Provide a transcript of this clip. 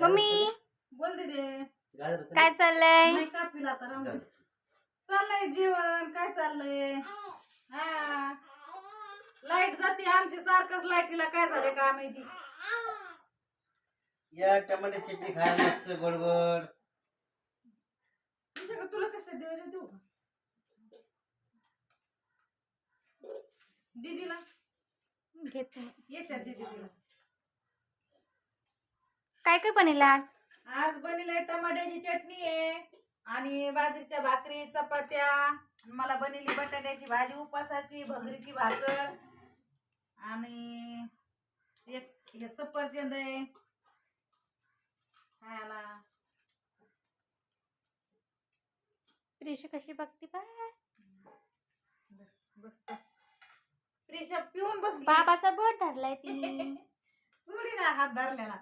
Mummy? बोल दे दे गाजर होतं काय चाललंय? नाही का पिला आता? राहून. झालं. चाललंय जेवण. काय चाललंय? हा. लाइट जाते आमची. सारखंच लाईटीला काय झालंय का माहिती या टमाटे चटणी खायला मस्त गोड गोड तुला कसं देऊ देऊ? का दीदीला. घेते. याच्यात दीदी तिला काय काय बनवलं आज? आज बनवलंय टमाट्याची चटणी आहे आणि बाजरीच्या भाकरी चपात्या. मला बनवली बटाट्याची भाजी उपासाची भगरीची भाकर. आणि एक हे सफरचंद आहे. खायला. प्रिशू कशी बघती बाय? बस प्रेशा पिऊन बस बाबाचा बोट धरलाय तिने. सोडी ना हात धरलेला.